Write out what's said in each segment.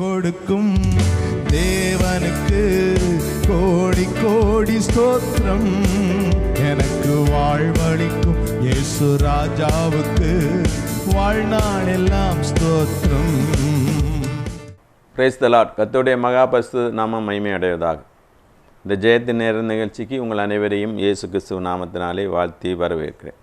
கொடுக்கும் தேவனுக்கு கோடி கோடி ஸ்தோத்திரம். எனக்கு வாழ்வழிக்கும் இயேசு ராஜாவுக்கு வாழ்நாள் எல்லாம் ஸ்தோத்திரம். பிரேஸ் தலாட் கத்தோடைய மகாபஸ்து நாம மகிமையடைவதாக. இந்த ஜெயத்தின் நேர நிகழ்ச்சிக்கு உங்கள் அனைவரையும் இயேசு கிறிஸ்துவ நாமத்தினாலே வாழ்த்தி வரவேற்கிறேன்.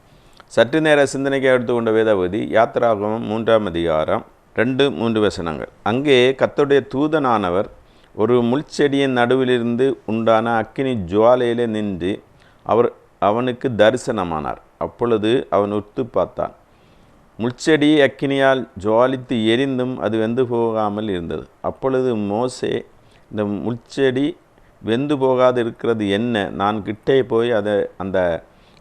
சற்று நேர சிந்தனைக்கு எடுத்துக்கொண்ட வேதவதி யாத்திராகமம் மூன்றாம் அதிகாரம் ரெண்டு மூன்று வசனங்கள். அங்கே கத்தோடைய தூதனானவர் ஒரு முள்செடியின் நடுவிலிருந்து உண்டான அக்கினி ஜுவாலையிலே நின்று அவர் அவனுக்கு தரிசனமானார். அப்பொழுது அவன் உத்து பார்த்தான். முள்செடி அக்கினியால் ஜுவாலித்து எரிந்தும் அது வெந்து போகாமல் இருந்தது. அப்பொழுது மோசே இந்த முள்செடி வெந்து போகாது இருக்கிறது என்ன? நான் கிட்டே போய் அதை அந்த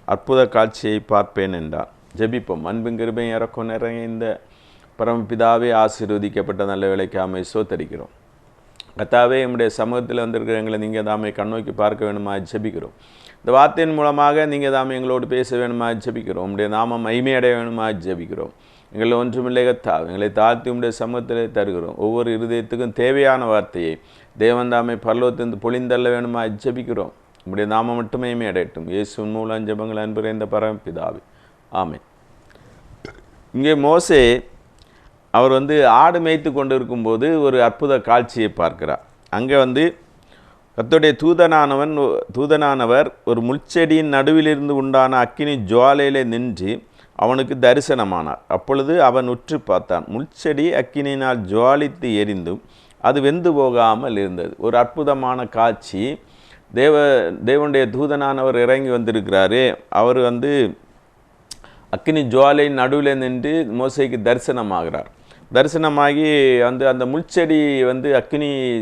அற்புத காட்சியை பார்ப்பேன் என்றார் ஜெபிப்போம். அன்பின் கிருபையும் இறக்கும் இந்த பரமபிதாவே ஆசீர்வதிக்கப்பட்ட நல்ல வேலைக்கு ஆமை சோத்தரிக்கிறோம் கத்தாவே நம்முடைய சமூகத்தில் வந்திருக்கிற எங்களை நீங்கள் தாமே கண்ணோக்கி பார்க்க வேணுமா ஜெபிக்கிறோம். இந்த வார்த்தையின் மூலமாக நீங்கள் தாமே எங்களோடு பேச வேணுமா ஜபிக்கிறோம். உங்களுடைய நாமம் மைமையடைய வேணுமா ஜெபிக்கிறோம். எங்களை ஒன்றுமில்லை கத்தா எங்களை தாழ்த்தி உடைய சமூகத்தில் தருகிறோம். ஒவ்வொரு இருதயத்துக்கும் தேவையான வார்த்தையை தேவன் தாமே பரலோத்திலிருந்து பொழிந்தள்ள வேணுமா ஜெபிக்கிறோம். உங்களுடைய நாமம் மட்டுமே அடையட்டும் இயேசுவின் மூலம் ஜபங்கள் அன்புரை இந்த பரமபிதாவே. ஆமை இங்கே மோசே அவர் வந்து ஆடு மேய்த்து கொண்டு இருக்கும்போது ஒரு அற்புத காட்சியை பார்க்கிறார். அங்கே வந்து கத்துடைய தூதனானவன் தூதனானவர் ஒரு முள்செடியின் நடுவிலிருந்து உண்டான அக்கினி ஜுவாலையிலே நின்று அவனுக்கு தரிசனமானார். அப்பொழுது அவன் உற்று பார்த்தான். முள்செடி அக்கினியினால் ஜுவாலித்து எரிந்தும் அது வெந்து போகாமல் இருந்தது. ஒரு அற்புதமான காட்சி. தேவ தேவனுடைய தூதனானவர் இறங்கி வந்திருக்கிறாரு. அவர் வந்து அக்கினி ஜுவாலை நடுவில் நின்று மோசைக்கு தரிசனமாகிறார். தரிசனமாகி வந்து அந்த முள்செடி வந்து அக்னி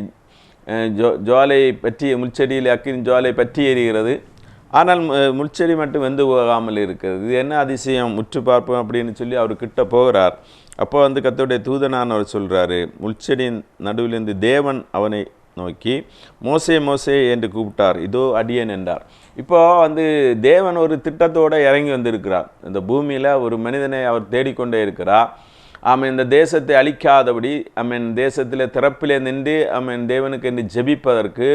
ஜோ ஜுவாலை பற்றி முள்செடியில் அக்னி ஜுவாலை பற்றி எரிகிறது. ஆனால் மு- முள்செடி மட்டும் வெந்து போகாமல் இருக்கிறது. இது என்ன அதிசயம்? முற்று பார்ப்போம் அப்படின்னு சொல்லி அவர் கிட்ட போகிறார். அப்போ வந்து கத்தோடைய தூதனானவர் சொல்கிறாரு முள்செடியின் நடுவிலிருந்து தேவன் அவனை நோக்கி மோசே மோசே என்று கூப்பிட்டார். இதோ அடியேன் என்றார். இப்போ வந்து தேவன் ஒரு திட்டத்தோடு இறங்கி வந்திருக்கிறார். இந்த பூமியில் ஒரு மனிதனை அவர் தேடிக்கொண்டே இருக்கிறார். அவன் இந்த தேசத்தை அழிக்காதபடி ஆமென் தேசத்தில் திறப்பிலே நின்று ஆமென் தேவனுக்கு என்று ஜெபிப்பதற்கு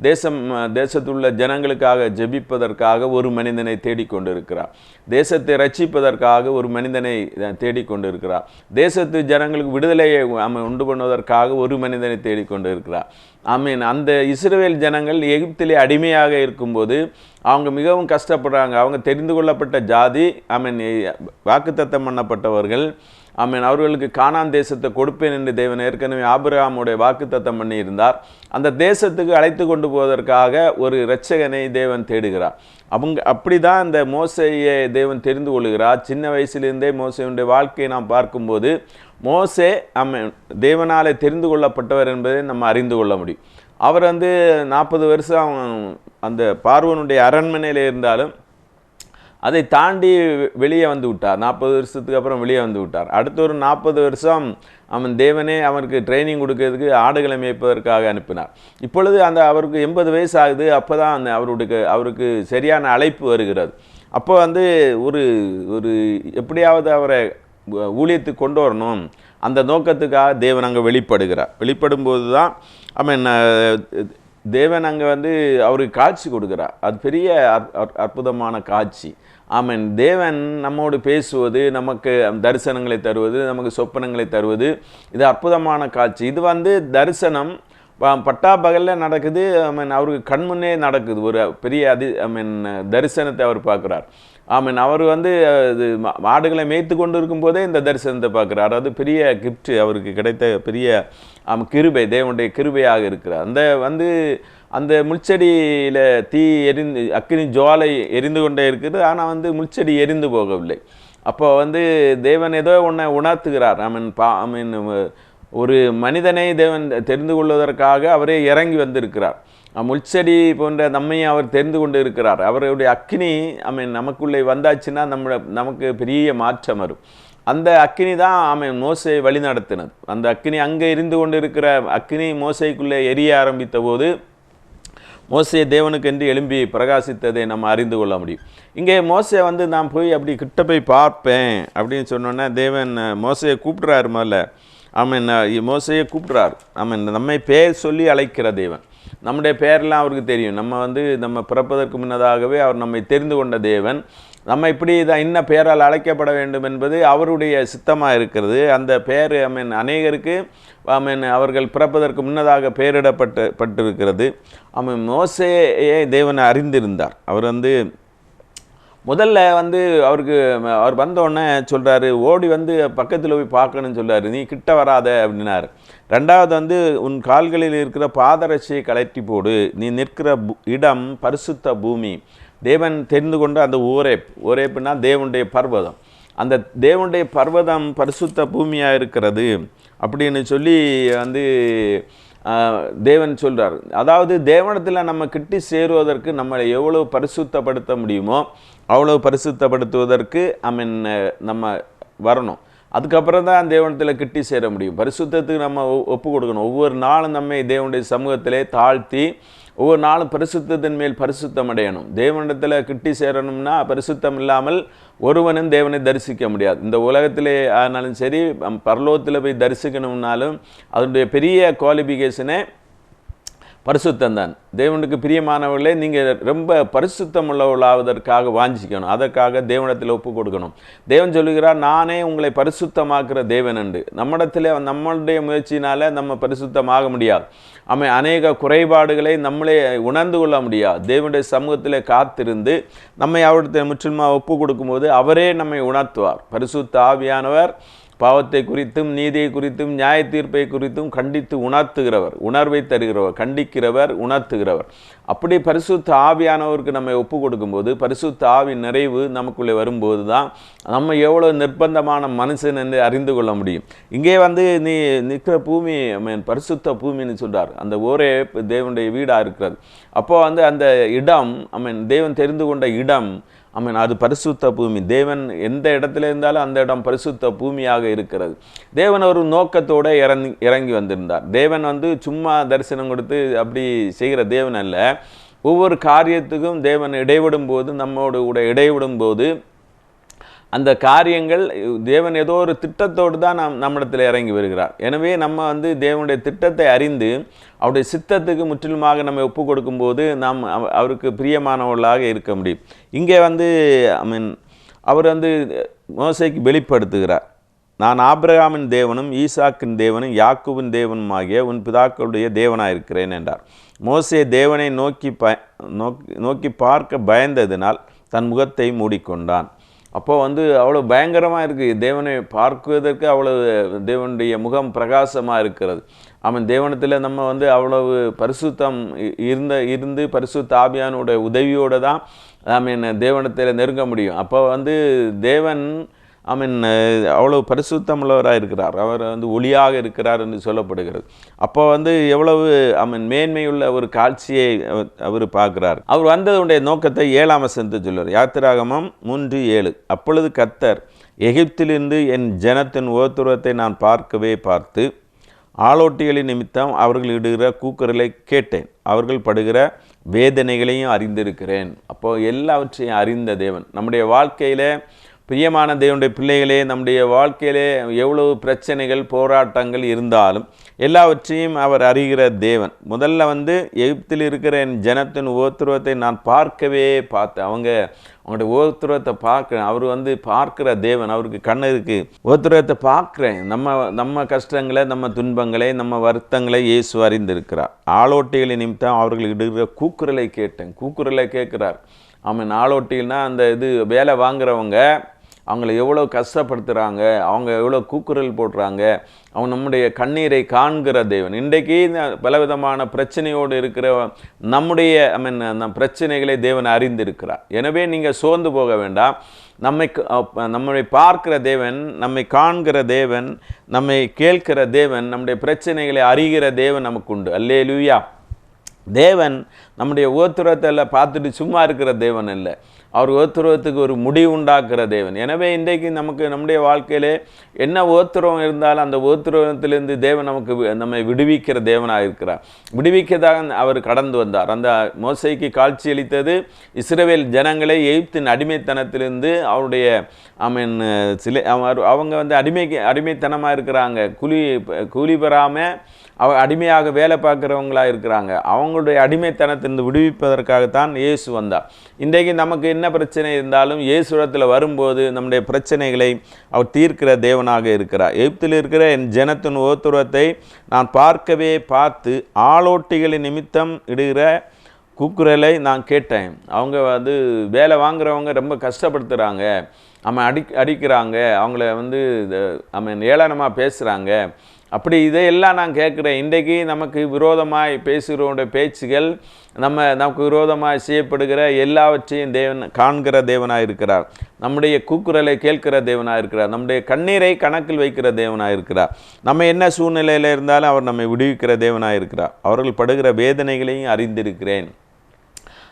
தேசம் தேசத்துள்ள ஜனங்களுக்காக ஜெபிப்பதற்காக ஒரு மனிதனை தேடிக்கொண்டிருக்கிறார். தேசத்தை ரட்சிப்பதற்காக ஒரு மனிதனை தேடிக்கொண்டிருக்கிறார். தேசத்து ஜனங்களுக்கு விடுதலையை ஆமென் உண்டு பண்ணுவதற்காக ஒரு மனிதனை தேடிக்கொண்டிருக்கிறார். ஆமீன் அந்த இஸ்ரேல் ஜனங்கள் எகிப்திலே அடிமையாக இருக்கும்போது அவங்க மிகவும் கஷ்டப்படுறாங்க. அவங்க தெரிந்து கொள்ளப்பட்ட ஜாதி ஆமீன் வாக்குத்தத்தம் பண்ணப்பட்டவர்கள் ஆமீன். அவர்களுக்கு கானான் தேசத்தை கொடுப்பேன் என்று தேவன் ஏற்கனவே ஆபிரகாமுடைய வாக்குத்தத்தம் பண்ணியிருந்தார். அந்த தேசத்துக்கு அழைத்து கொண்டு போவதற்காக ஒரு இரட்சகனை தேவன் தேடுகிறார். அவங்க அப்படி தான் இந்த மோசையை தேவன் தெரிந்து கொள்கிறார். சின்ன வயசுலேருந்தே மோசையுடைய வாழ்க்கையை நாம் பார்க்கும்போது மோசே ஆமென் தேவனாலே தெரிந்து கொள்ளப்பட்டவர் என்பதை நம்ம அறிந்து கொள்ள முடியும். அவர் வந்து நாற்பது வருஷம் அந்த பார்வனுடைய அரண்மனையில் இருந்தாலும் அதை தாண்டி வெளியே வந்து விட்டார். நாற்பது வருஷத்துக்கு அப்புறம் வெளியே வந்து விட்டார். அடுத்த ஒரு நாற்பது வருஷம் அவன் தேவனே அவனுக்கு ட்ரைனிங் கொடுக்கறதுக்கு ஆடுகளை மேய்ப்பதற்காக அனுப்பினார். இப்பொழுது அந்த அவருக்கு எண்பது வயசு ஆகுது. அப்போ தான் அந்த அவருடைய அவருக்கு சரியான அழைப்பு வருகிறது. அப்போ வந்து ஒரு ஒரு எப்படியாவது அவரை ஊழியத்துக்கு கொண்டு வரணும். அந்த நோக்கத்துக்காக தேவன் அங்கே வெளிப்படுகிறார். வெளிப்படும்போது தான் அவன் தேவன் அங்கே வந்து அவருக்கு காட்சி கொடுக்குறார். அது பெரிய அற்புதமான காட்சி. ஆமென். தேவன் நம்மோடு பேசுவது நமக்கு தரிசனங்களை தருவது நமக்கு சொப்பனங்களை தருவது இது அற்புதமான காட்சி. இது வந்து தரிசனம். ப- பட்டா பகலில் நடக்குது ஐ மீன் அவருக்கு கண்முன்னே நடக்குது. ஒரு பெரிய அதி ஐ மீன் தரிசனத்தை அவர் பார்க்குறார். ஆமீன் அவர் வந்து இது மா- மாடுகளை மேய்த்து கொண்டு இருக்கும்போதே இந்த தரிசனத்தை பார்க்குறார். அது பெரிய கிஃப்ட் அவருக்கு கிடைத்த பெரிய ஆம், கிருபை தேவனுடைய கிருபையாக இருக்கிறார். அந்த வந்து அந்த முள்செடியில் தீ எரிந்து அக்னி ஜுவாலை எரிந்து கொண்டே இருக்குது. ஆனால் வந்து முள்செடி எரிந்து போகவில்லை. அப்போ வந்து தேவன் ஏதோ ஒன்றை உணர்த்துகிறார். ஐ மீன் பா ஐ மீன் ஒரு மனிதனை தேவன் தெரிந்து கொள்வதற்காக அவரே இறங்கி வந்திருக்கிறார். முள்செடி போன்ற நம்மையும் அவர் தெரிந்து கொண்டு இருக்கிறார். அவருடைய அக்னி ஐ மீன் நமக்குள்ளே வந்தாச்சுன்னா நம்ம நமக்கு பெரிய மாற்றம் வரும். அந்த அக்கினி தான் அவன் மோசை வழிநடத்தினது. அந்த அக்னி அங்கே இருந்து கொண்டு இருக்கிற அக்னி மோசைக்குள்ளே எரிய ஆரம்பித்த போது மோசே தேவனுக்கு என்று எழும்பி பிரகாசித்ததை நம்ம அறிந்து கொள்ள முடியும். இங்கே மோசையை வந்து நான் போய் அப்படி கிட்ட போய் பார்ப்பேன் அப்படின்னு சொன்னோன்னே தேவன் மோசையை கூப்பிட்றாரு முதல்ல. அவன் மோசையை கூப்பிட்றாரு. அவன் நம்மை பேர் சொல்லி அழைக்கிற தேவன். நம்முடைய பேரெல்லாம் அவருக்கு தெரியும். நம்ம வந்து நம்ம பிறப்பதற்கு முன்னதாகவே அவர் நம்மை தெரிந்து கொண்ட தேவன். நம்ம இப்படி தான் இன்ன பெயரால் அழைக்கப்பட வேண்டும் என்பது அவருடைய சித்தமாக இருக்கிறது. அந்த பெயர் ஐ மீன் அநேகருக்கு ஐ மீன் அவர்கள் பிறப்பதற்கு முன்னதாக பெயரிடப்பட்டு பட்டிருக்கிறது. அவன் மோசையே தேவனை அறிந்திருந்தார். அவர் வந்து முதல்ல வந்து அவருக்கு அவர் வந்தோடனே சொல்கிறாரு ஓடி வந்து பக்கத்தில் போய் பார்க்கணும்னு சொல்கிறாரு நீ கிட்ட வராத அப்படின்னாரு. ரெண்டாவது வந்து உன் கால்களில் இருக்கிற பாதரட்சியை கலட்டி போடு. நீ நிற்கிற பு- இடம் பரிசுத்த பூமி. தேவன் தெரிந்து கொண்ட அந்த ஓரேப் ஓரேப்புனா தேவனுடைய பர்வதம். அந்த தேவனுடைய பர்வதம் பரிசுத்த பூமியாக இருக்கிறது அப்படின்னு சொல்லி வந்து தேவன் சொல்கிறார் அதாவது தேவனத்தில் நம்ம கிட்டி சேருவதற்கு நம்மளை எவ்வளோ பரிசுத்தப்படுத்த முடியுமோ அவ்வளோ பரிசுத்தப்படுத்துவதற்கு ஐ மீன் நம்ம வரணும். அதுக்கப்புறம் தான் தேவனத்தில் கிட்டி சேர முடியும். பரிசுத்தத்துக்கு நம்ம ஒ- ஒப்பு கொடுக்கணும். ஒவ்வொரு நாளும் நம்மை தேவனுடைய சமூகத்திலே தாழ்த்தி ஒவ்வொரு நாளும் பரிசுத்தத்தின் மேல் பரிசுத்தம் அடையணும். தேவனிடத்தில் கிட்டி சேரணும்னா பரிசுத்தம் இல்லாமல் ஒருவனும் தேவனை தரிசிக்க முடியாது. இந்த உலகத்திலே ஆனாலும் சரி பரலோகத்தில் போய் தரிசிக்கணும்னாலும் அதனுடைய பெரிய குவாலிஃபிகேஷனை பரிசுத்தம் தான் தேவனுக்கு பிரியமானவர்களே நீங்கள் ரொம்ப பரிசுத்தம் உள்ளவர்களாவதற்காக வாஞ்சிக்கணும். அதற்காக தேவனத்தில் ஒப்பு கொடுக்கணும். தேவன் சொல்லுகிறார் நானே உங்களை பரிசுத்தமாக்குற தேவன் என்று. நம்மிடத்தில் நம்மளுடைய முயற்சியினால நம்ம பரிசுத்தமாக முடியாது. அவன் அநேக குறைபாடுகளை நம்மளே உணர்ந்து கொள்ள முடியாது. தேவனுடைய சமூகத்தில் காத்திருந்து நம்மை அவருடைய முற்றிலுமாக ஒப்பு கொடுக்கும்போது அவரே நம்மை உணர்த்துவார். பரிசுத்த ஆவியானவர் பாவத்தை குறித்தும் நீதியை குறித்தும் நியாய தீர்ப்பை குறித்தும் கண்டித்து உணர்த்துகிறவர். உணர்வை தருகிறவர் கண்டிக்கிறவர் உணர்த்துகிறவர். அப்படி பரிசுத்த ஆவியானவருக்கு நம்ம ஒப்பு கொடுக்கும்போது பரிசுத்த ஆவி நிறைவு நமக்குள்ளே வரும்போது தான் நம்ம எவ்வளோ நிர்பந்தமான மனுஷன் என்று அறிந்து கொள்ள முடியும். இங்கே வந்து நீ நிற்கிற பூமி மீன் பரிசுத்த பூமின்னு சொல்கிறார் அந்த ஒரே தேவனுடைய வீடாக இருக்கிறது. அப்போ வந்து அந்த இடம் ஐ மீன் தேவன் தெரிந்து கொண்ட இடம் ஐ மீன் அது பரிசுத்த பூமி. தேவன் எந்த இடத்துல இருந்தாலும் அந்த இடம் பரிசுத்த பூமியாக இருக்கிறது. தேவன் ஒரு நோக்கத்தோடு இறங்கி இறங்கி வந்திருந்தார். தேவன் வந்து சும்மா தரிசனம் கொடுத்து அப்படி செய்கிற தேவன் அல்ல. ஒவ்வொரு காரியத்துக்கும் தேவன் இடைவிடும் போது நம்மோடு கூட இடைவிடும் போது அந்த காரியங்கள் தேவன் ஏதோ ஒரு திட்டத்தோடு தான் நம் நம்மிடத்தில் இறங்கி வருகிறார். எனவே நம்ம வந்து தேவனுடைய திட்டத்தை அறிந்து அவருடைய சித்தத்துக்கு முற்றிலுமாக நம்ம ஒப்பு கொடுக்கும்போது நாம் அவ- அவருக்கு பிரியமானவர்களாக இருக்க முடியும். இங்கே வந்து ஐ மீன் அவர் வந்து மோசைக்கு வெளிப்படுத்துகிறார். நான் ஆபிரகாமின் தேவனும் ஈசாக்கின் தேவனும் யாக்குவின் தேவனும் ஆகிய உன் பிதாக்களுடைய தேவனாக இருக்கிறேன் என்றார். மோசே தேவனை நோக்கி ப நோக்கி நோக்கி பார்க்க பயந்ததினால் தன் முகத்தை மூடிக்கொண்டான். அப்போ வந்து அவ்வளோ பயங்கரமாக இருக்குது தேவனை பார்க்குவதற்கு அவ்வளவு தேவனுடைய முகம் பிரகாசமாக இருக்கிறது. அவன் தேவனத்தில் நம்ம வந்து அவ்வளவு பரிசுத்தம் இ- இருந்த இருந்து பரிசுத்த ஆபியானோட உதவியோடு தான் நாம் என்ன தேவனத்தில் நெருங்க முடியும். அப்போ வந்து தேவன் ஐ மீன் அவ்வளோ பரிசுத்தமுள்ளவராக இருக்கிறார். அவர் வந்து ஒளியாக இருக்கிறார் என்று சொல்லப்படுகிறது. அப்போ வந்து எவ்வளவு ஐ மீன் மேன்மையுள்ள ஒரு காட்சியை அவர்- அவர் பார்க்கிறார். அவர் வந்ததுடைய நோக்கத்தை ஏழாம் வசனத்தை சொல்லுவார் யாத்திராகமம் மூன்று ஏழு. அப்பொழுது கத்தர் எகிப்திலிருந்து என் ஜனத்தின் ஓத்துருவத்தை நான் பார்க்கவே பார்த்து ஆளோட்டிகளின் நிமித்தம் அவர்கள் இடுகிற கூக்குரலை கேட்டேன். அவர்கள் படுகிற வேதனைகளையும் அறிந்திருக்கிறேன். அப்போது எல்லாவற்றையும் அறிந்த தேவன். நம்முடைய வாழ்க்கையில் பிரியமான தேவனுடைய பிள்ளைகளே நம்முடைய வாழ்க்கையிலே எவ்வளவு பிரச்சனைகள் போராட்டங்கள் இருந்தாலும் எல்லாவற்றையும் அவர் அறிகிற தேவன். முதல்ல வந்து எகிப்தில் இருக்கிற என் ஜனத்தின் உபத்திரவத்தை நான் பார்க்கவே பார்த்தேன். அவங்க அவங்களுடைய உபத்திரவத்தை பார்க்குறேன் அவர் வந்து பார்க்குற தேவன் அவருக்கு கண்ணு இருக்குது உபத்திரவத்தை பார்க்குறேன். நம்ம நம்ம கஷ்டங்களை நம்ம துன்பங்களை நம்ம வருத்தங்களை இயேசு அறிந்திருக்கிறார். ஆளோட்டிகளை நிமித்தம் அவர்களுக்கு இடுகிற கூக்குரலை கேட்டேன். கூக்குரலை கேட்குறார். அவன் ஆளோட்டிகள்னால் அந்த இது வேலை வாங்குறவங்க அவங்கள எவ்வளோ கஷ்டப்படுத்துகிறாங்க அவங்க எவ்வளோ கூக்குரல் போடுறாங்க அவங்க நம்முடைய கண்ணீரை காண்கிற தேவன். இன்றைக்கு பலவிதமான பிரச்சனையோடு இருக்கிற நம்முடைய ஐ மீன் நம் பிரச்சனைகளை தேவன் அறிந்திருக்கிறார். எனவே நீங்கள் சோர்ந்து போக வேண்டாம். நம்மை நம்மை பார்க்கிற தேவன் நம்மை காண்கிற தேவன் நம்மை கேட்கிற தேவன் நம்முடைய பிரச்சனைகளை அறிகிற தேவன் நமக்கு உண்டு. அல்லே லூயா தேவன் நம்முடைய ஓத்துரத்தில் பார்த்துட்டு சும்மா இருக்கிற தேவன் இல்லை. அவர் ஓத்துருவத்துக்கு ஒரு முடிவு உண்டாக்குற தேவன். எனவே இன்றைக்கு நமக்கு நம்முடைய வாழ்க்கையிலே என்ன ஓத்துருவம் இருந்தாலும் அந்த ஓத்துருவத்திலிருந்து தேவன் நமக்கு நம்மை விடுவிக்கிற தேவனாக இருக்கிறார். விடுவிக்கதாக அவர் கடந்து வந்தார். அந்த மோசைக்கு காட்சியளித்தது இஸ்ரவேல் ஜனங்களை எகிப்தின் அடிமைத்தனத்திலிருந்து அவருடைய ஐ மீன் அவர் அவங்க வந்து அடிமைக்கு அடிமைத்தனமாக இருக்கிறாங்க. கூலி கூலி பெறாமல் அவ அடிமையாக வேலை பார்க்குறவங்களா இருக்கிறாங்க. அவங்களுடைய அடிமைத்தனத்திலிருந்து விடுவிப்பதற்காகத்தான் இயேசு வந்தார். இன்றைக்கு நமக்கு என்ன பிரச்சனை இருந்தாலும் இயேசுடத்தில் வரும்போது நம்முடைய பிரச்சனைகளை அவர் தீர்க்கிற தேவனாக இருக்கிறார். எகிப்தில் இருக்கிற என் ஜனத்தின் ஓத்துரத்தை நான் பார்க்கவே பார்த்து ஆளோட்டிகளின் நிமித்தம் இடுகிற கூக்குரலை நான் கேட்டேன். அவங்க வந்து வேலை வாங்குறவங்க ரொம்ப கஷ்டப்படுத்துகிறாங்க அவன் அடி அடிக்கிறாங்க. அவங்கள வந்து அவன் ஏளனமாக பேசுகிறாங்க அப்படி இதையெல்லாம் நான் கேட்குறேன். இன்றைக்கு நமக்கு விரோதமாய் பேசுகிறவனுடைய பேச்சுகள் நம்ம நமக்கு விரோதமாக செய்யப்படுகிற எல்லாவற்றையும் தேவன் காண்கிற தேவனாக இருக்கிறார். நம்முடைய கூக்குரலை கேட்கிற தேவனாக இருக்கிறார். நம்முடைய கண்ணீரை கணக்கில் வைக்கிற தேவனாக இருக்கிறார். நம்ம என்ன சூழ்நிலையில் இருந்தாலும் அவர் நம்மை விடுவிக்கிற தேவனாக இருக்கிறார். அவர்கள் படுகிற வேதனைகளையும் அறிந்திருக்கிறேன்.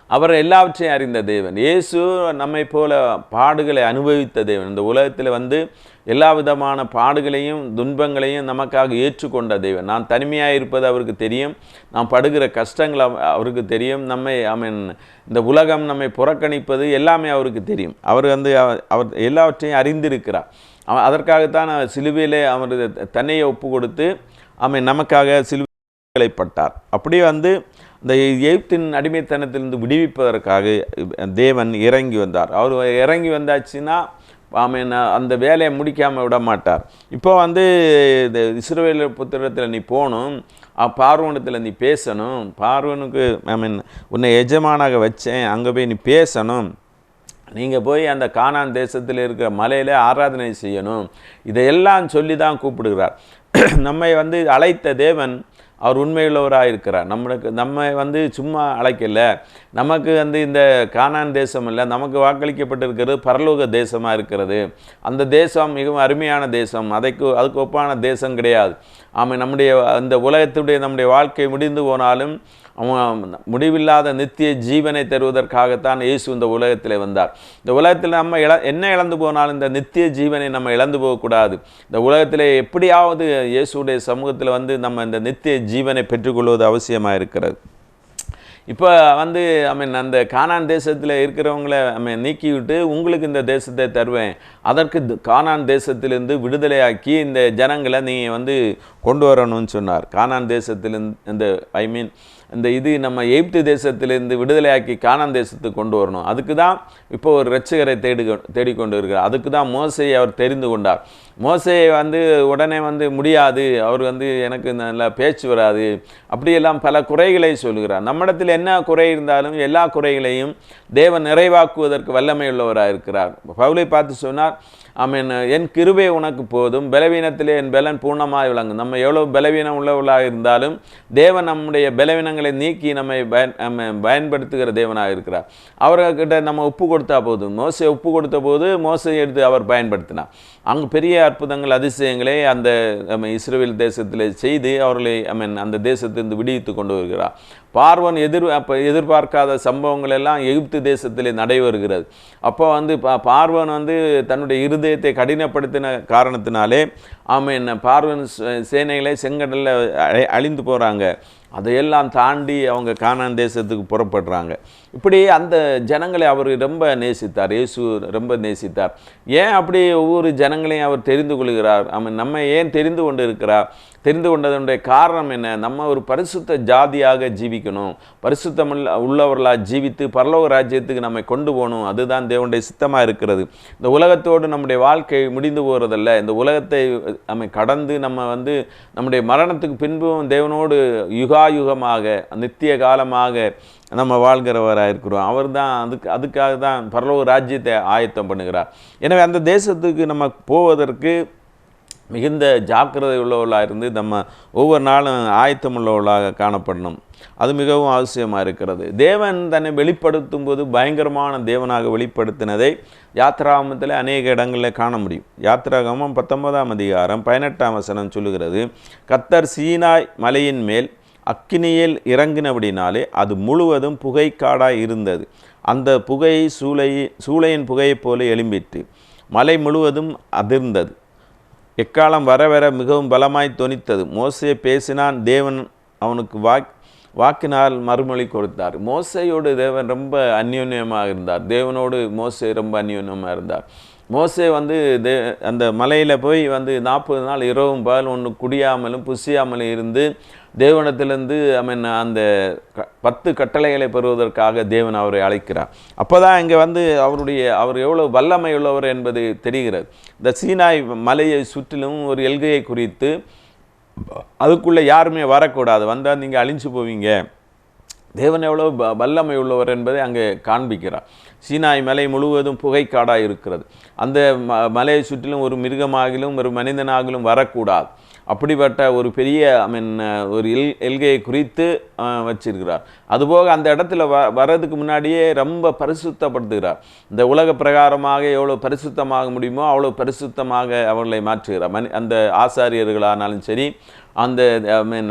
அவர் எல்லாவற்றையும் அறிந்த தேவன். இயேசு நம்மை போல பாடுகளை அனுபவித்த தேவன். இந்த உலகத்தில் வந்து எல்லா விதமான பாடுகளையும் துன்பங்களையும் நமக்காக ஏற்றுக்கொண்ட தெய்வம் நான் தனிமையாக இருப்பது அவருக்கு தெரியும். நாம் படுகிற கஷ்டங்கள் அவ- அவருக்கு தெரியும். நம்மை அவன் இந்த உலகம் நம்மை புறக்கணிப்பது எல்லாமே அவருக்கு தெரியும். அவர் வந்து அவர் எல்லாவற்றையும் அறிந்திருக்கிறார். அவன் அதற்காகத்தான் அவர் சிலுவையிலே அவர் தன்னையை ஒப்பு கொடுத்து அவன் நமக்காக சிலுவைப்பட்டார் அப்படியே வந்து இந்த எகிப்தின் அடிமைத்தனத்திலிருந்து விடுவிப்பதற்காக தேவன் இறங்கி வந்தார். அவர் இறங்கி வந்தாச்சுன்னா ஆமென் அந்த வேலையை முடிக்காமல் விட மாட்டார். இப்போ வந்து இந்த இஸ்ரவேல் புத்திரத்தில் நீ போகணும் பார்வனத்தில் நீ பேசணும் பார்வனுக்கு ஐ மீன் உன்னை எஜமானாக வச்சேன் அங்கே போய் நீ பேசணும் நீங்கள் போய் அந்த கானான் தேசத்தில் இருக்கிற மலையில் ஆராதனை செய்யணும் இதையெல்லாம் சொல்லி தான் கூப்பிடுகிறார். நம்மை வந்து அழைத்த தேவன் அவர் உண்மையுள்ளவராக இருக்கிறார் நம்மளுக்கு நம்ம வந்து சும்மா அழைக்கல. நமக்கு வந்து இந்த கானான் தேசம் இல்லை நமக்கு வாக்களிக்கப்பட்டிருக்கிறது பரலோக தேசமாக இருக்கிறது. அந்த தேசம் மிகவும் அருமையான தேசம். அதைக்கு அதுக்கு ஒப்பான தேசம் கிடையாது. ஆமாம் நம்முடைய அந்த உலகத்துடைய நம்முடைய வாழ்க்கை முடிந்து போனாலும் அவன் முடிவில்லாத நித்திய ஜீவனை தருவதற்காகத்தான் இயேசு இந்த உலகத்தில் வந்தார். இந்த உலகத்தில் நம்ம இழ என்ன இழந்து போனாலும் இந்த நித்திய ஜீவனை நம்ம இழந்து போகக்கூடாது. இந்த உலகத்தில் எப்படியாவது இயேசுடைய சமூகத்தில் வந்து நம்ம இந்த நித்திய ஜீவனை பெற்றுக்கொள்வது அவசியமாக இருக்கிறது. இப்போ வந்து ஐ மீன் அந்த கானான் தேசத்தில் இருக்கிறவங்கள ஐ மீன் நீக்கிவிட்டு உங்களுக்கு இந்த தேசத்தை தருவேன். அதற்கு கானான் தேசத்திலிருந்து விடுதலையாக்கி இந்த ஜனங்களை நீங்கள் வந்து கொண்டு வரணும்னு சொன்னார். கானான் தேசத்திலிருந்து இந்த ஐ மீன் இந்த இது நம்ம எகிப்து தேசத்திலிருந்து விடுதலையாக்கி கானான் தேசத்துக்கு கொண்டு வரணும். அதுக்கு தான் இப்போ ஒரு ரட்சகரை தேடி தேடிக்கொண்டு இருக்கிறார் அதுக்கு தான் மோசையை அவர் தெரிந்து கொண்டார். மோசையை வந்து உடனே வந்து முடியாது அவர் வந்து எனக்கு நல்ல பேச்சு வராது அப்படியெல்லாம் பல குறைகளை சொல்கிறார். நம்மிடத்தில் என்ன குறை இருந்தாலும் எல்லா குறைகளையும் தேவன் நிறைவாக்குவதற்கு வல்லமை உள்ளவராக இருக்கிறார் பவுலை பார்த்து சொன்னார் ஆமென். என் கிருபை உனக்கு போதும். பலவீனத்திலே என் பலன் பூர்ணமாக விளங்கும். நம்ம எவ்வளோ பலவீனம் உள்ளவர்களாக இருந்தாலும் தேவன் நம்முடைய பலவீனங்களை நீக்கி நம்மை பயன் பயன்படுத்துகிற தேவனாக இருக்கிறார். அவர்கிட்ட நம்ம ஒப்பு கொடுத்தா போதும். மோசை ஒப்பு கொடுத்த போது மோசை எடுத்து அவர் பயன்படுத்தினார். அங்கு பெரிய அற்புதங்கள் அதிசயங்களை அந்த நம்ம இஸ்ரேல் தேசத்தில் செய்து அவர்களை ஐ மீன் அந்த தேசத்திலிருந்து விடுவித்து கொண்டு வருகிறார். பார்வன் எதிர் அப்போ எதிர்பார்க்காத சம்பவங்கள் எல்லாம் எகிப்து தேசத்திலே நடைபெறுகிறது. அப்போ வந்து பா பார்வன் வந்து தன்னுடைய இருதயத்தை கடினப்படுத்தின காரணத்தினாலே என்ன பார்வன் சே- சேனைகளை செங்கடலில் அழி- அழிந்து போகிறாங்க அதையெல்லாம் தாண்டி அவங்க கானான் தேசத்துக்கு புறப்படுறாங்க. இப்படி அந்த ஜனங்களை அவர் ரொம்ப நேசித்தார் இயேசு ரொம்ப நேசித்தார். ஏன் அப்படி ஒவ்வொரு ஜனங்களையும் அவர் தெரிந்து கொள்கிறார்? அவன் நம்ம ஏன் தெரிந்து கொண்டு இருக்கிறார் தெரிந்து கொண்டதனுடைய காரணம் என்ன? நம்ம ஒரு பரிசுத்த ஜாதியாக ஜீவிக்கணும். பரிசுத்தம் உள்ளவர்களாக ஜீவித்து பரலோக ராஜ்யத்துக்கு நம்மை கொண்டு போகணும். அதுதான் தேவனுடைய சித்தமாக இருக்கிறது. இந்த உலகத்தோடு நம்முடைய வாழ்க்கை முடிந்து போகிறதல்ல இந்த உலகத்தை நம்மை கடந்து நம்ம வந்து நம்முடைய மரணத்துக்கு பின்பும் தேவனோடு யுகாயுகமாக நித்திய காலமாக நம்ம வாழ்கிறவர் வாழ்கிறவராக இருக்கிறோம் அவர் தான் அதுக்கு அதுக்காக தான் பரலோக ராஜ்யத்தை ஆயத்தம் பண்ணுகிறார். எனவே அந்த தேசத்துக்கு நம்ம போவதற்கு மிகுந்த ஜாக்கிரதை உள்ளவர்களாக இருந்து நம்ம ஒவ்வொரு நாளும் ஆயத்தம் உள்ளவர்களாக காணப்படணும். அது மிகவும் அவசியமாக இருக்கிறது. தேவன் தன்னை வெளிப்படுத்தும் போது பயங்கரமான தேவனாக வெளிப்படுத்தினதை யாத்ராகமத்தில் அநேக இடங்களில் காண முடியும். யாத்ராகமம் பத்தொன்பதாம் அதிகாரம் பதினெட்டாம் வசனம் சொல்லுகிறது கத்தர் சீனாய் மலையின் மேல் அக்கினியில் இறங்கினபடினாலே அது முழுவதும் புகைக்காடாய் இருந்தது. அந்த புகை சூளை சூளையின் புகையைப் போல எழும்பிட்டு மலை முழுவதும் அதிர்ந்தது. எக்காலம் வர வர மிகவும் பலமாய் தொனித்தது. மோசே பேசினான் தேவன் அவனுக்கு வாக் வாக்கினால் மறுமொழி கொடுத்தார். மோசையோடு தேவன் ரொம்ப அந்யோன்யமாக இருந்தார். தேவனோடு மோசை ரொம்ப அந்யோன்யமாக இருந்தார். மோசே வந்து தே அந்த மலையில் போய் வந்து நாற்பது நாள் இரவும் பகல் ஒன்று குடியாமலும் புசியாமலும் இருந்து தேவனத்திலிருந்து ஐ மீன் அந்த க பத்து கட்டளைகளை பெறுவதற்காக தேவன் அவரை அழைக்கிறார். அப்போ தான் இங்கே வந்து அவருடைய அவர் எவ்வளோ வல்லமை உள்ளவர் என்பது தெரிகிறது. இந்த சீனாய் மலையை சுற்றிலும் ஒரு எல்கையை குறித்து அதுக்குள்ளே யாருமே வரக்கூடாது. வந்தால் நீங்கள் அழிஞ்சு போவீங்க. தேவன் எவ்வளோ ப- வல்லமை உள்ளவர் என்பதை அங்கே காண்பிக்கிறார். சீனாய் மலை முழுவதும் புகைக்காடாக இருக்கிறது. அந்த ம மலையை சுற்றிலும் ஒரு மிருகமாகிலும் ஒரு மனிதனாகிலும் வரக்கூடாது. அப்படிப்பட்ட ஒரு பெரிய ஐ மீன் ஒரு எல் எல்கையை குறித்து வச்சிருக்கிறார். அதுபோக அந்த இடத்துல வ வர்றதுக்கு முன்னாடியே ரொம்ப பரிசுத்தப்படுத்துகிறார். இந்த உலக பிரகாரமாக எவ்வளோ பரிசுத்தமாக முடியுமோ அவ்வளோ பரிசுத்தமாக அவர்களை மாற்றுகிறார். மனி அந்த ஆசாரியர்களானாலும் சரி அந்த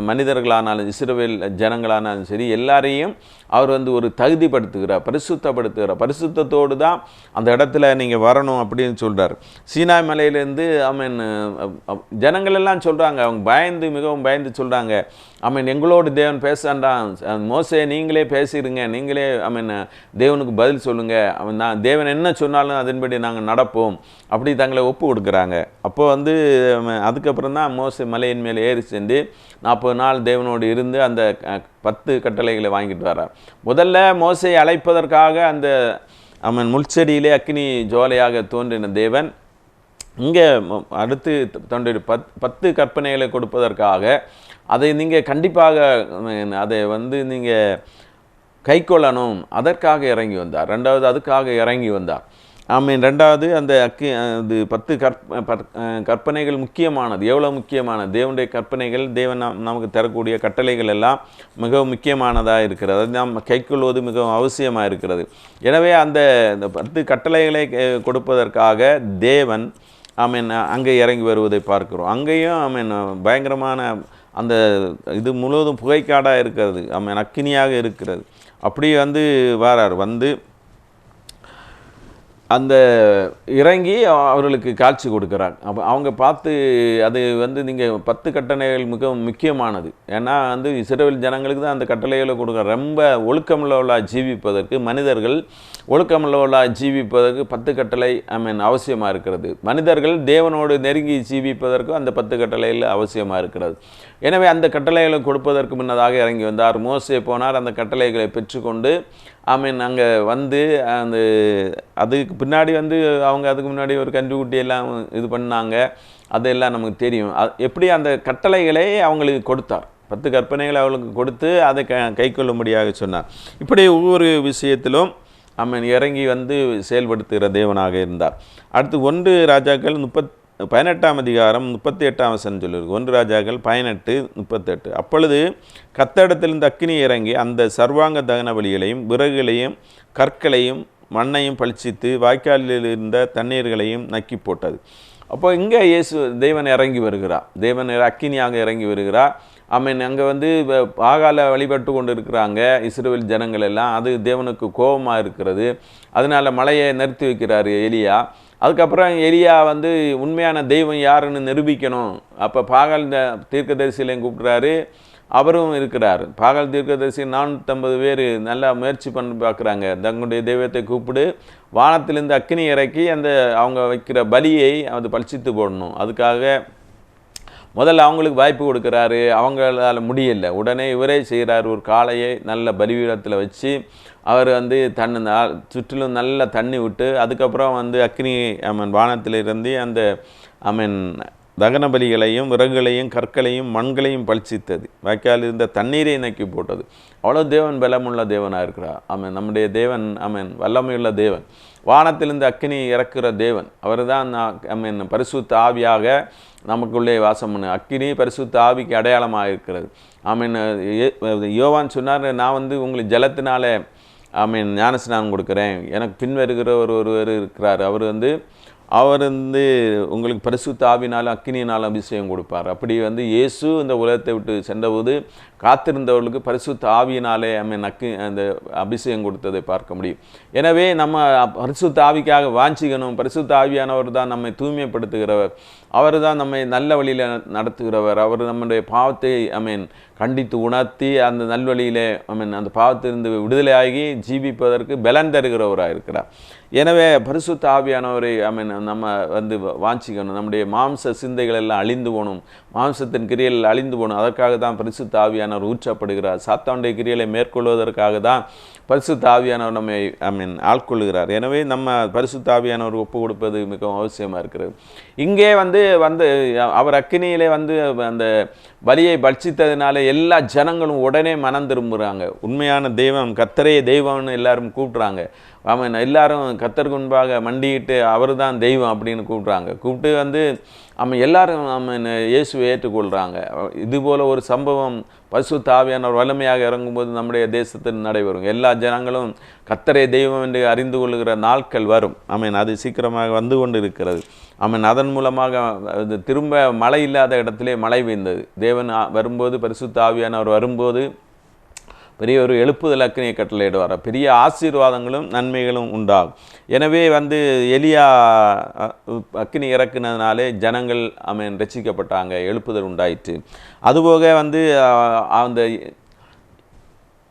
மனிதர்களானாலும் இஸ்ரவேல் ஜனங்களானாலும் சரி எல்லாரையும் அவர் வந்து ஒரு தகுதிப்படுத்துகிறார் பரிசுத்தப்படுத்துகிறார். பரிசுத்தத்தோடு தான் அந்த இடத்துல நீங்கள் வரணும் அப்படின்னு சொல்கிறார் சீனாய் மலையிலேருந்து ஐ மீன் ஜனங்களெல்லாம் சொல்கிறாங்க அவங்க பயந்து மிகவும் பயந்து சொல்கிறாங்க ஐ மீன் எங்களோடு தேவன் பேசாண்டாம் மோசே நீங்களே பேசிடுங்க நீங்களே ஐ மீன் தேவனுக்கு பதில் சொல்லுங்கள் அவன் நான் தேவன் என்ன சொன்னாலும் அதன்படி நாங்கள் நடப்போம். அப்படி தங்களை ஒப்பு கொடுக்குறாங்க. அப்போ வந்து அதுக்கப்புறம் தான் மோசே மலையின் மேலே ஏறி சென்று நாற்பது நாள் தேவனோடு இருந்து அந்த பத்து கட்டளைகளை வாங்கிட்டு வரார். முதல்ல மோசை அழைப்பதற்காக அந்த அவன் முள்செடியிலே அக்னி ஜோலையாக தோன்றின தேவன் இங்கே அடுத்து தன்னுடைய பத் பத்து கற்பனைகளை கொடுப்பதற்காக அதை நீங்கள் கண்டிப்பாக அதை வந்து நீங்கள் கைக்கொள்ளணும். அதற்காக இறங்கி வந்தார். ரெண்டாவது அதுக்காக இறங்கி வந்தார். ஆமீன். ரெண்டாவது அந்த அக்கு அது பத்து கற்ப கற்பனைகள் முக்கியமானது. எவ்வளோ முக்கியமானது? தேவனுடைய கற்பனைகள் தேவன் நாம் நமக்கு தரக்கூடிய கட்டளைகள் எல்லாம் மிகவும் முக்கியமானதாக இருக்கிறது. அது நாம் கைக்கொள்வது மிகவும் அவசியமாக இருக்கிறது. எனவே அந்த இந்த பத்து கட்டளைகளை கொடுப்பதற்காக தேவன் ஐ மீன் அங்கே இறங்கி வருவதை பார்க்கிறோம். அங்கேயும் ஆமீன் பயங்கரமான அந்த இது முழுவதும் புகைக்காடாக இருக்கிறது. ஆமீன் அக்கினியாக இருக்கிறது. அப்படி வந்து வாரார். வந்து அந்த இறங்கி அவர்களுக்கு காட்சி கொடுக்குறார். அப்போ அவங்க பார்த்து அது வந்து நீங்கள் பத்து கட்டளைகள் மிகவும் முக்கியமானது. ஏன்னா வந்து இஸ்ரேல் ஜனங்களுக்கு தான் அந்த கட்டளைகளை கொடுக்குற ரொம்ப ஒழுக்கமுள்ளவர்களாக ஜீவிப்பதற்கு மனிதர்கள் ஒழுக்கமுள்ளவர்களாக ஜீவிப்பதற்கு பத்து கட்டளை ஐ மீன் அவசியமாக இருக்கிறது. மனிதர்கள் தேவனோடு நெருங்கி ஜீவிப்பதற்கும் அந்த பத்து கட்டளையில் அவசியமாக இருக்கிறது. எனவே அந்த கட்டளைகளை கொடுப்பதற்கு முன்னதாக இறங்கி வந்தார். மோசே போனார். அந்த கட்டளைகளை பெற்றுக்கொண்டு ஐ மீன் அங்கே வந்து அந்த அதுக்கு பின்னாடி வந்து அவங்க அதுக்கு முன்னாடி ஒரு கன்றுக்குட்டி எல்லாம் இது பண்ணாங்க. அதெல்லாம் நமக்கு தெரியும். எப்படி அந்த கட்டளைகளை அவங்களுக்கு கொடுத்தார்? பத்து கற்பனைகளை அவங்களுக்கு கொடுத்து அதை க கைக்கொள்ளும்படியாக சொன்னார். இப்படி ஒவ்வொரு விஷயத்திலும் அம்மன் இறங்கி வந்து செயல்படுத்துகிற தேவனாக இருந்தார். அடுத்து ஒன்று ராஜாக்கள் முப்பத் பதினெட்டாம் அதிகாரம் முப்பத்தி எட்டாம் வசனம் சொல்லியிருக்கு. ஒன்று ராஜாக்கள் பதினெட்டு முப்பத்தெட்டு. அப்பொழுது கத்தடத்திலிருந்து அக்கினி இறங்கி அந்த சர்வாங்க தகன வழிகளையும் விறகுகளையும் கற்களையும் மண்ணையும் பளிச்சித்து வாய்க்காலில் இருந்த தண்ணீர்களையும் நக்கி போட்டது. அப்போ இங்கே இயேசு தேவன் இறங்கி வருகிறார். தேவன் அக்கினியாக இறங்கி வருகிறார். ஐ மீன் அங்கே வந்து பாகால வழிபட்டு கொண்டு இருக்கிறாங்க இஸ்ரேல் ஜனங்கள் எல்லாம். அது தேவனுக்கு கோபமாக இருக்கிறது. அதனால மலையை நிறுத்தி வைக்கிறாரு எலியா. அதுக்கப்புறம் எலியா வந்து உண்மையான தெய்வம் யாருன்னு நிரூபிக்கணும். அப்போ பாகால் இந்த தீர்க்கதரிசியிலையும் கூப்பிட்றாரு. அவரும் இருக்கிறார். பாகல் தீர்க்கதரிசி நானூற்றம்பது பேர் நல்லா முயற்சி பண்ணி பார்க்குறாங்க. தங்களுடைய தெய்வத்தை கூப்பிடு. வானத்திலேருந்து அக்னி இறக்கி அந்த அவங்க வைக்கிற பலியை அது பளிச்சித்து போடணும். அதுக்காக முதல்ல அவங்களுக்கு வாய்ப்பு கொடுக்குறாரு அவங்களால முடியல. உடனே இவரே செய்கிறார் ஒரு காளையை நல்ல பலிவீடத்தில் வச்சு அவர் வந்து தண்ணி சுற்றிலும் நல்ல தண்ணி விட்டு அதுக்கப்புறம் வந்து அக்னி அம்மன் வானத்தில் இருந்து அந்த அம்மன் தகன பலிகளையும் விறகுகளையும் கற்களையும் மண்களையும் பளிச்சித்தது வாய்க்கால் இருந்த தண்ணீரை நக்கி போட்டது. அவ்வளோ தேவன் பலமுள்ள தேவனாக இருக்கிறார். அவன் நம்முடைய தேவன் அவன் வல்லமையுள்ள தேவன். வானத்திலிருந்து அக்கினி இறக்குற தேவன். அவர் தான் மீன் பரிசுத்த ஆவியாக நமக்குள்ளே வாசம் பண்ண. அக்கினி பரிசுத்த ஆவிக்கு அடையாளமாக இருக்கிறது ஆமீன் யோவான் சொன்னார் நான் வந்து உங்களுக்கு ஜலத்தினால ஆமீன் ஞானஸ்நானம் கொடுக்குறேன். எனக்கு பின்வருகிற ஒரு ஒருவர் இருக்கிறார். அவர் வந்து அவர் வந்து உங்களுக்கு பரிசுத்த ஆவினாலும் அக்கினியினாலும் அபிஷேகம் கொடுப்பார். அப்படி வந்து இயேசு இந்த உலகத்தை விட்டு சென்றபோது காத்திருந்தவர்களுக்கு பரிசுத்த ஆவியினாலே அம்மை நக்கு அந்த அபிஷேகம் கொடுத்ததை பார்க்க முடியும். எனவே நம்ம பரிசுத்த ஆவிக்காக வாஞ்சிக்கணும். பரிசுத்த ஆவியானவர் தான் நம்மை தூய்மைப்படுத்துகிறவர். அவர் தான் நம்மை நல்ல வழியில் நடத்துகிறவர். அவர் நம்முடைய பாவத்தை ஐ மீன் கண்டித்து உணர்த்தி அந்த நல்வழியிலே ஐ மீன் அந்த பாவத்திலிருந்து விடுதலையாகி ஜீவிப்பதற்கு பலன் தருகிறவராக இருக்கிறார். எனவே பரிசுத்த ஆவியானவரை ஐ மீன் நம்ம வந்து வாஞ்சிக்கணும். நம்முடைய மாம்ச சிந்தைகள் எல்லாம் அழிந்து போகணும். மாம்சத்தின் கிரியல் அழிந்து போகணும். அதற்காக தான் பரிசுத்த ஆவியானவர் ஊற்றப்படுகிறார். சாத்தாவுடைய கிரியலை மேற்கொள்வதற்காக தான் பரிசுத்த ஆவியானவர் நம்மை ஐ மீன் ஆட்கொள்கிறார் எனவே நம்ம பரிசுத்த ஆவியானவர் ஒப்பு கொடுப்பது மிகவும் அவசியமாக இருக்கிறது. இங்கே வந்து வந்து அவர் அக்கினியிலே வந்து அந்த பலியை பட்சித்ததுனால எல்லா ஜனங்களும் உடனே மனம் திரும்புகிறாங்க உண்மையான தெய்வம் கத்தரையே தெய்வம்னு எல்லாரும் கூப்பிட்றாங்க. அவன் எல்லாரும் கத்தருக்கு முன்பாக மண்டியிட்டு அவர் தான் தெய்வம் அப்படின்னு கூப்பிட்றாங்க. கூப்பிட்டு வந்து அவன் எல்லாரும் அவன் இயேசுவை ஏற்றுக்கொள்கிறாங்க இது போல் ஒரு சம்பவம் பசு தாவியானவர் வலிமையாக இறங்கும்போது நம்முடைய தேசத்தில் நடைபெறும். எல்லா ஜனங்களும் கத்தரை தெய்வம் என்று அறிந்து கொள்கிற நாட்கள் வரும். அவன் அது சீக்கிரமாக வந்து கொண்டு இருக்கிறது அவன் அதன் மூலமாக அது திரும்ப மழை இல்லாத இடத்திலே மழை பெய்ந்தது. தேவன் வரும்போது பரிசுத்த ஆவியானவர் வரும்போது பெரிய ஒரு எழுப்புதல் அக்கினியை கட்டளையிடுவார்? பெரிய ஆசீர்வாதங்களும் நன்மைகளும் உண்டாகும். எனவே வந்து எலியா அக்னி அக்கினி இறக்குனதுனாலே ஜனங்கள் அவன் ரசிக்கப்பட்டாங்க எழுப்புதல் உண்டாயிற்று. அதுபோக வந்து அந்த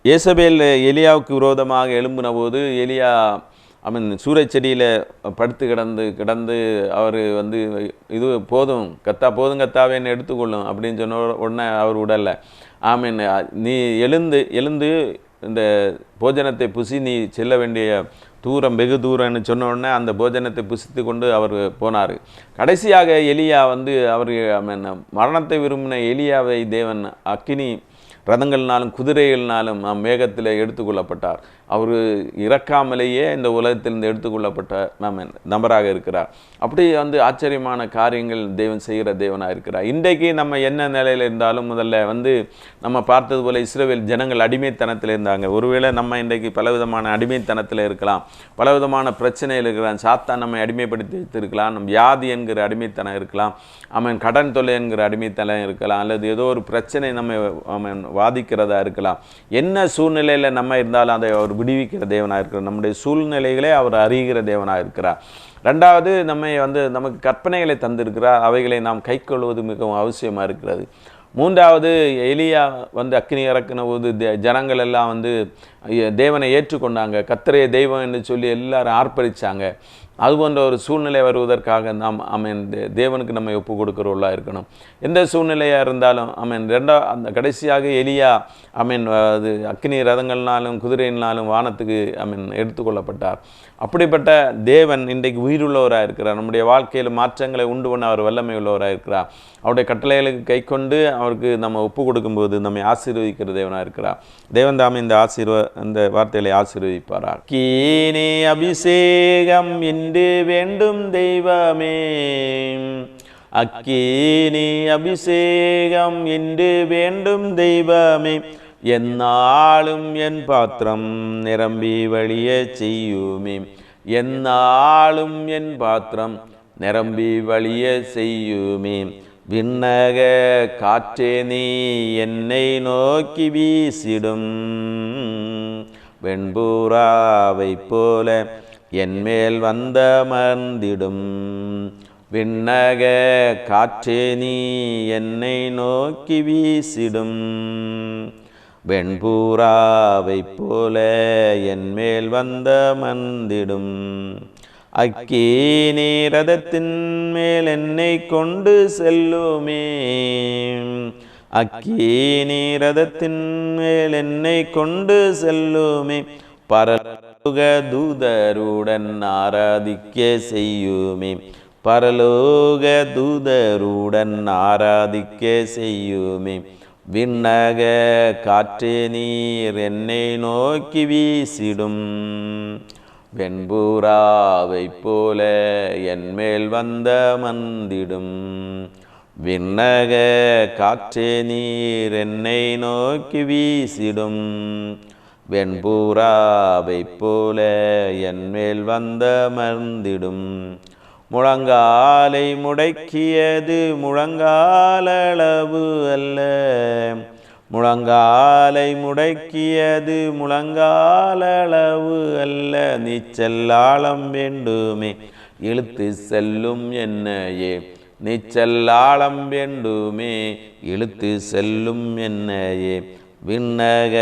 இயேசபேல் எலியாவுக்கு விரோதமாக எழும்பின போது எலியா அவன் சூறைச்செடியில் படுத்து கிடந்து கிடந்து அவர் வந்து இது போதும் கத்தா போதும் கத்தாவேன்னு எடுத்துக்கொள்ளும் அப்படின்னு சொன்ன உடனே அவர் உடலை ஆமீன். நீ எழுந்து எழுந்து இந்த போஜனத்தை புசி நீ செல்ல வேண்டிய தூரம் வெகு தூரம்னு சொன்ன உடனே அந்த போஜனத்தை புசித்து கொண்டு அவர் போனார். கடைசியாக எலியா வந்து அவர் மரணத்தை விரும்பின எலியாவை தேவன் அக்கினி ரதங்கள்னாலும் குதிரைகள்னாலும் நாம் மேகத்தில் எடுத்துக்கொள்ளப்பட்டார். அவர் இறக்காமலேயே இந்த உலகத்திலிருந்து எடுத்துக்கொள்ளப்பட்ட நாம் நபராக இருக்கிறார். அப்படி வந்து ஆச்சரியமான காரியங்கள் தேவன் செய்கிற தேவனாக இருக்கிறார். இன்றைக்கு நம்ம என்ன நிலையில் இருந்தாலும் முதல்ல வந்து நம்ம பார்த்தது போல இஸ்ரவேல் ஜனங்கள் அடிமைத்தனத்தில் இருந்தாங்க. ஒருவேளை நம்ம இன்றைக்கு பலவிதமான அடிமைத்தனத்தில் இருக்கலாம். பலவிதமான பிரச்சனையில் இருக்கலாம். சாத்தா நம்ம அடிமைப்படுத்தி வைத்திருக்கலாம். நம் வியாதி என்கிற அடிமைத்தனம் இருக்கலாம். அவன் கடன் தொல்லை என்கிற அடிமைத்தனம் இருக்கலாம். அல்லது ஏதோ ஒரு பிரச்சனை நம்ம அவன் வாதிக்கிறதா இருக்கலாம். என்ன சூழ்நிலையில் நம்ம இருந்தாலும் அதை அவர் விடுவிக்கிற தேவனாக இருக்கிறார். நம்முடைய சூழ்நிலைகளை அவர் அறிகிற தேவனாக இருக்கிறார். ரெண்டாவது நம்மை வந்து நமக்கு கற்பனைகளை தந்திருக்கிறார். அவைகளை நாம் கைக்கொள்வது மிகவும் அவசியமாக இருக்கிறது. மூன்றாவது எலியா வந்து அக்னி இறக்குன போது ஜனங்கள் எல்லாம் வந்து தேவனை ஏற்றுக்கொண்டாங்க. கத்திரைய தெய்வம் என்று சொல்லி எல்லாரும் ஆர்ப்பரித்தாங்க அது போன்ற ஒரு சூழ்நிலை வருவதற்காக நாம் அமீன் தேவனுக்கு நம்ம ஒப்பு கொடுக்குறவர்களாக இருக்கணும். எந்த சூழ்நிலையாக இருந்தாலும் அமீன். ரெண்டா அந்த கடைசியாக எலியா அமீன் அது அக்னி ரதங்கள்னாலும் குதிரையினாலும் வானத்துக்கு அமீன் எடுத்துக்கொள்ளப்பட்டார். அப்படிப்பட்ட தேவன் இன்றைக்கு உயிருள்ளவராக இருக்கிறார். நம்முடைய வாழ்க்கையில் மாற்றங்களை உண்டு பண்ண அவர் வல்லமை உள்ளவராக இருக்கிறார். அவருடைய கட்டளைகளுக்கு கை கொண்டு அவருக்கு நம்ம ஒப்பு கொடுக்கும்போது நம்மை ஆசீர்வதிக்கிற தேவனாக இருக்கிறார். தேவன் தாமே இந்த ஆசீர்வ அந்த வார்த்தைகளை ஆசீர்வதிப்பாரா கீனி அபிஷேகம் இன்று வேண்டும் தெய்வமே. அக்கீனி அபிஷேகம் இன்று வேண்டும் தெய்வமே. என்னாலும் என் பாத்திரம் நிரம்பி வழிய செய்யுமே. என்னாலும் என் பாத்திரம் நிரம்பி வழிய செய்யுமே. விண்ணக காற்றே நீ என்னை நோக்கி வீசிடும். வெண்பூராவை போல என்மேல் வந்த மர்ந்திடும் விண்ணக காற்றே நீ என்னை நோக்கி வீசிடும். வெண்பூராவை போல என்மேல் வந்த மந்திடும். அக்கி நீரதத்தின் மேல் என்னை கொண்டு செல்லுமே. அக்கி நீரதத்தின் மேல் என்னை கொண்டு செல்லுமே. பரலுக தூதருடன் ஆராதிக்க செய்யுமே. பரலோக தூதருடன் ஆராதிக்க செய்யுமே. விண்ணக காற்றே நீர் என்னை நோக்கி வீசிடும். வெண்பூராவை போல என்மேல் வந்த மந்திடும். விண்ணக காற்றே நீர் என்னை நோக்கி வீசிடும். வெண்பூராவை போல என்மேல் வந்த மந்திடும். முழங்காலை முடக்கியது முழங்காலளவு அல்ல. முழங்காலை முடக்கியது முழங்காலளவு அல்ல. நீச்சல்லாளம் வேண்டுமே இழுத்து செல்லும் என்னையே. நீச்சல்லாளம் வேண்டுமே இழுத்து செல்லும் என்னையே. விண்ணக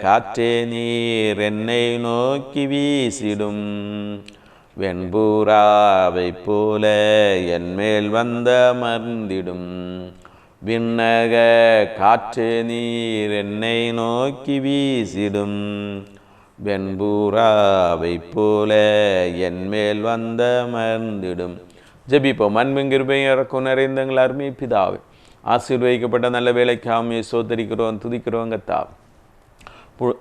காற்றே நீர் என்னை நோக்கி வீசிடும். வெண்பூராவை போல என்மேல் வந்த மர்ந்திடும். விண்ணக காற்று நீர் என்னை நோக்கி வீசிடும். வெண்பூராவை போல என்மேல் வந்த மர்ந்திடும். ஜபிப்போம். அன்பின் கிருபையும் இறக்கும் நிறைந்தங்கள் அருமை பிதாவே. ஆசீர்வதிக்கப்பட்ட நல்ல வேலைக்காமையை சோதரிக்கிறோம் துதிக்கிறோம் கத்தாவே.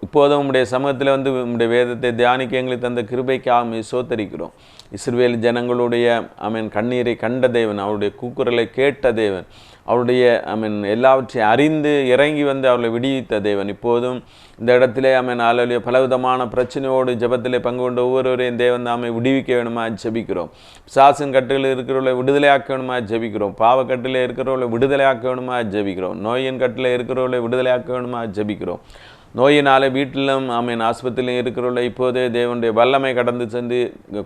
இப்போதும் உம்முடைய சமூகத்தில் வந்து உம்முடைய வேதத்தை தியானிக்க எங்களுக்கு தந்த கிருபைக்கு ஆமை சோத்தரிக்கிறோம். இஸ்ரேல் ஜனங்களுடைய அவன் கண்ணீரை கண்ட தேவன் அவருடைய கூக்குரலை கேட்ட தேவன் அவருடைய அவன் எல்லாவற்றையும் அறிந்து இறங்கி வந்து அவர்களை விடுவித்த தேவன். இப்போதும் இந்த இடத்திலே அவன் ஆளுடைய பலவிதமான பிரச்சனையோடு ஜபத்திலே பங்கு கொண்ட ஒவ்வொருவரையும் தேவன் தாமை விடுவிக்க வேணுமா ஜெபிக்கிறோம். சாசன் கட்டுகளில் இருக்கிறவர்களை விடுதலையாக்க வேணுமா ஜெபிக்கிறோம். பாவக்கட்டில் இருக்கிறவர்களை விடுதலையாக்க வேணுமா ஜெபிக்கிறோம். நோயின் கட்டில் இருக்கிறவர்களை விடுதலையாக்க வேணுமா ஜெபிக்கிறோம். நோயினாலே வீட்டிலும் ஆமீன் ஆஸ்பத்திரியிலும் இருக்கிறவர்களை இப்போதே தேவனுடைய வல்லமை கடந்து சென்று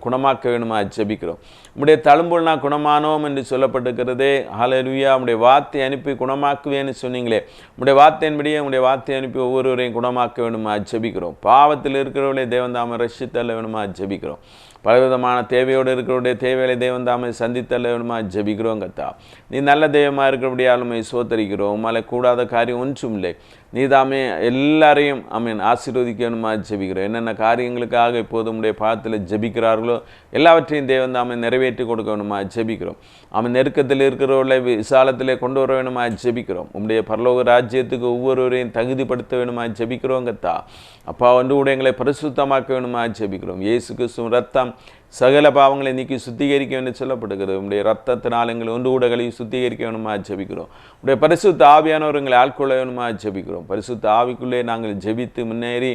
குணமாக்க வேணுமா ஜெபிக்கிறோம். நம்முடைய தழும்புல் நான் குணமானோம் என்று சொல்லப்பட்டிருக்கிறதே. ஹலருவியா நம்முடைய வார்த்தை அனுப்பி குணமாக்குவேன்னு சொன்னீங்களே. நம்முடைய வார்த்தையின்படியே நம்முடைய வார்த்தை அனுப்பி ஒவ்வொருவரையும் குணமாக்க வேணுமா ஜெபிக்கிறோம். பாவத்தில் இருக்கிறவர்களை தேவன் தாம ரசித்தள்ள வேணுமா ஜெபிக்கிறோம். பலவிதமான தேவையோடு இருக்கிறவருடைய தேவைகளை தேவன் தாமை வேணுமா ஜெபிக்கிறோம் கத்தா நீ நல்ல தெய்வமாக இருக்கிறபடியாலுமே சோத்தரிக்கிறோம். மலை கூடாத காரியம் ஒன்றும் இல்லை. நீதாமே எல்லாரையும் அமீன் ஆசீர்வதிக்கணுமா ஜெபிக்கிறோம். என்னென்ன காரியங்களுக்காக இப்போது உடைய பாதத்தில் ஜெபிக்கிறார்களோ எல்லாவற்றையும் தேவன் தாமே நிறைவேற்றி கொடுக்க வேணுமா ஜெபிக்கிறோம். அவன் நெருக்கத்தில் இருக்கிறவர்களை விசாலத்தில் கொண்டு வர வேணுமா ஜெபிக்கிறோம். உடைய பரலோக ராஜ்யத்துக்கு ஒவ்வொருவரையும் தகுதிப்படுத்த வேணுமா ஜெபிக்கிறோங்கத்தா அப்பா வந்து கூட எங்களை பரிசுத்தமாக்க வேணுமா ஜெபிக்கிறோம். இயேசு கிறிஸ்துவின் ரத்தம் சகல பாவங்களை நீக்கி சுத்திகரிக்க வேண்டும் சொல்லப்படுகிறது. உடைய ரத்தத்தினால் எங்களை ஒன்று கூட சுத்திகரிக்க வேணுமா ஜபிக்கிறோம். உடைய பரிசுத்த ஆவியானவர் எங்களை ஆட்கொள்ள வேணுமா ஜபிக்கிறோம். பரிசுத்த ஆவிக்குள்ளே நாங்கள் ஜெபித்து முன்னேறி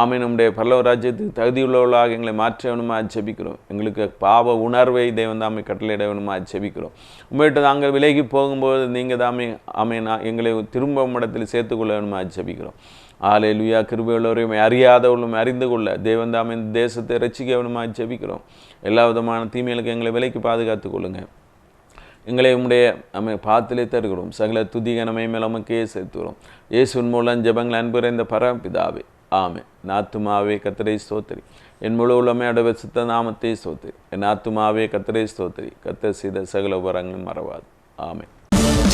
ஆமை நம்முடைய பல்லவ ராஜ்யத்துக்கு தகுதியுள்ளவர்களாக எங்களை மாற்ற வேணுமா ஜபிக்கிறோம். எங்களுக்கு பாவ உணர்வை தேவன் தாமை கட்டளையிட வேணுமா ஜபிக்கிறோம். உங்கள்கிட்ட நாங்கள் விலகி போகும்போது நீங்கள் தாமே ஆமை நான் எங்களை திரும்ப இடத்தில் சேர்த்துக்கொள்ள வேணுமா ஜபிக்கிறோம். ஆலேலுயா கிருபையுள்ளவரையும் அறியாதவர்களும் அறிந்து கொள்ள தேவன் இந்த தேசத்தை ரசிக்க ஜெபிக்கிறோம். எல்லா விதமான தீமைகளுக்கு எங்களை விலைக்கு பாதுகாத்து கொள்ளுங்க. எங்களை உடைய அமை பாத்திலே தருகிறோம். சகல துதிகனமை மேலமக்கே சேர்த்துகிறோம் இயேசுவின் மூலம் ஜபங்கள் அன்புற இந்த பரம்பிதாவே. ஆமே நாத்துமாவே கத்திரை ஸ்தோத்திரி. என் முழு உள்ளமே அடவ சித்த நாமத்தை ஸ்தோத்திரி. என் ஆத்துமாவே கத்திரை ஸ்தோத்திரி. கத்த செய்த சகல உபரங்களும் மறவாது. ஆமே